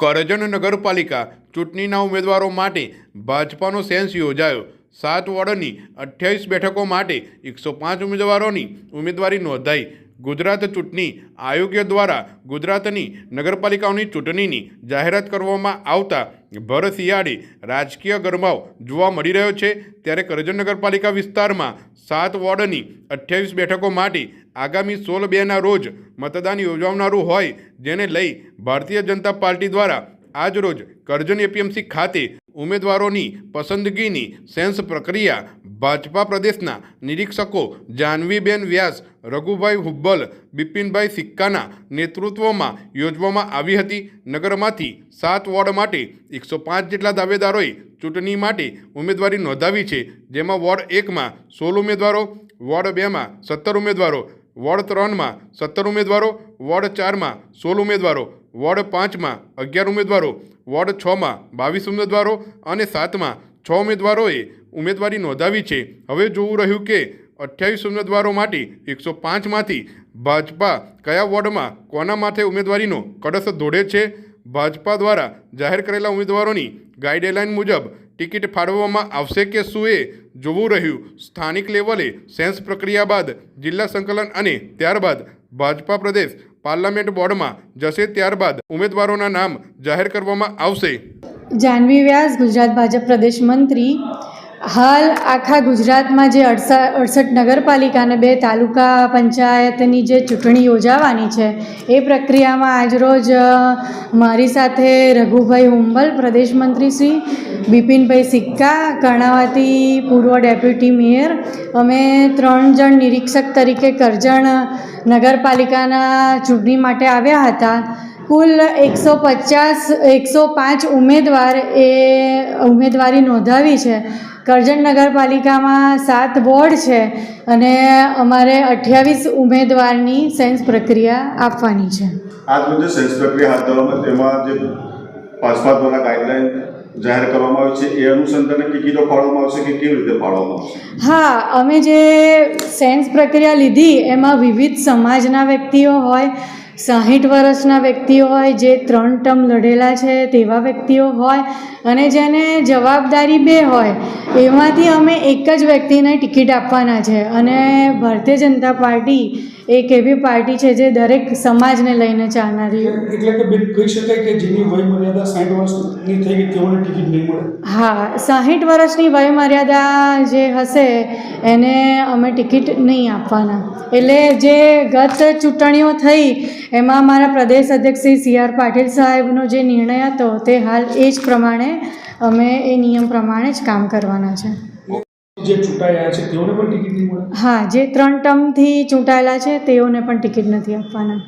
કરજણ નગરપાલિકા ચૂંટણીના ઉમેદવારો માટે ભાજપાનો સેન્સ યોજાયો. સાત વોર્ડની અઠ્યાવીસ બેઠકો માટે એકસો પાંચ ઉમેદવારોની ઉમેદવારી નોંધાઈ. ગુજરાત ચૂંટણી આયોગ દ્વારા ગુજરાતની નગરપાલિકાઓની ચૂંટણીની જાહેરાત કરવામાં આવતા ભર શિયાળે રાજકીય ગરમાવ જોવા મળી રહ્યો છે. ત્યારે કરજણ નગરપાલિકા વિસ્તારમાં સાત વોર્ડની અઠ્યાવીસ બેઠકો માટે આગામી સોળ બેના રોજ મતદાન યોજવાનારું હોય, જેને લઈ ભારતીય જનતા પાર્ટી દ્વારા આજ રોજ કરજણ એપીએમસી ખાતે ઉમેદવારોની પસંદગીની સેન્સ પ્રક્રિયા ભાજપા પ્રદેશના નિરીક્ષકો જાનવીબેન વ્યાસ, રઘુભાઈ હુબ્બલ, બિપિનભાઈ સિક્કાના નેતૃત્વમાં યોજવામાં આવી હતી. નગરમાંથી સાત વોર્ડ માટે એકસો પાંચ જેટલા દાવેદારોએ ચૂંટણી માટે ઉમેદવારી નોંધાવી છે. જેમાં વોર્ડ એકમાં સોળ ઉમેદવારો, વોર્ડ બેમાં સત્તર ઉમેદવારો વોર્ડ ત્રણમાં સત્તર ઉમેદવારો વોર્ડ ચારમાં સોળ ઉમેદવારો વોર્ડ પાંચમાં અગિયાર ઉમેદવારો વોર્ડ છમાં બાવીસ ઉમેદવારો અને સાતમાં છ ઉમેદવારોએ ઉમેદવારી નોંધાવી છે. હવે જોવું રહ્યું કે અઠ્યાવીસ ઉમેદવારો માટે એકસો પાંચમાંથી ભાજપા કયા વોર્ડમાં કોના માથે ઉમેદવારીનો કડસ દોડે છે? ભાજપા દ્વારા જાહેર કરેલા ઉમેદવારોની ગાઈડલાઇન મુજબ ટિકિટ ફાળવવામાં આવશે કે શું એ જોવું રહ્યું? સ્થાનિક લેવલે સેન્સ પ્રક્રિયા બાદ જિલ્લા સંકલન અને ત્યારબાદ ભાજપા પ્રદેશ પાર્લામેન્ટ બોર્ડમાં જશે, ત્યારબાદ ઉમેદવારોના નામ જાહેર કરવામાં આવશે. જાનવી વ્યાસ, ગુજરાત ભાજપ પ્રદેશ મંત્રી. હાલ આખા ગુજરાતમાં જે અડસા, અડસઠ નગરપાલિકા અને બે તાલુકા પંચાયતની જે ચૂંટણી યોજાવાની છે, એ પ્રક્રિયામાં આજરોજ મારી સાથે રઘુભાઈ હુંબલ, પ્રદેશ મંત્રી શ્રી, બિપિનભાઈ સિક્કા, કર્ણાવતી પૂર્વ ડેપ્યુટી મેયર, અમે ત્રણ જણ નિરીક્ષક તરીકે કરજણ નગરપાલિકાના ચૂંટણી માટે આવ્યા હતા. કુલ એકસો પચાસ એકસો પાંચ ઉમેદવાર એ ઉમેદવારી નોંધાવી છે. કરજણ નગરપાલિકામાં સાત વોર્ડ છે અને અમારે અઠ્યાવીસ ઉમેદવારની સેન્સ પ્રક્રિયા આપવાની છે. સેન્સ પ્રક્રિયા હાથ ધરવામાં તેમાં જે ભાજપા દ્વારા ગાઈડલાઈન જાહેર કરવામાં આવી છે એ અનુસંધાને ટિકિટો ફાળવવામાં આવશે કે કેવી રીતે ફાળવવામાં આવશે? હા અમે જે સેન્સ પ્રક્રિયા લીધી એમાં વિવિધ સમાજના વ્યક્તિઓ હોય સાહીઠ વર્ષના વ્યક્તિઓ હોય, જે ત્રણ ટર્મ લડેલા છે તેવા વ્યક્તિઓ હોય અને જેને જવાબદારી બે હોય, એમાંથી અમે એક જ વ્યક્તિને ટિકિટ આપવાના છે. અને ભારતીય જનતા પાર્ટી એક એવી પાર્ટી છે જે દરેક સમાજને લઈને ચાલનારી એટલે કે બેન કહી શકાય કે જેની વય મર્યાદા વર્ષની થઈ ગઈ તેઓને ટિકિટ નહીં મળે? હા સાહીઠ વર્ષની વયમર્યાદા જે હશે એને અમે ટિકિટ નહીં આપવાના. એટલે જે ગત ચૂંટણીઓ થઈ એમાં અમારા પ્રદેશ અધ્યક્ષ શ્રી સી આર પાટીલ સાહેબનો જે નિર્ણય હતો તે હાલ એ જ પ્રમાણે અમે એ નિયમ પ્રમાણે જ કામ કરવાના છે. જે ચૂંટાયા છે, તેઓને પણ ટિકિટ નહીં મળે? હા, જે ત્રણ ટર્મથી ચૂંટાયેલા છે, તેઓને પણ ટિકિટ નથી આપવાના.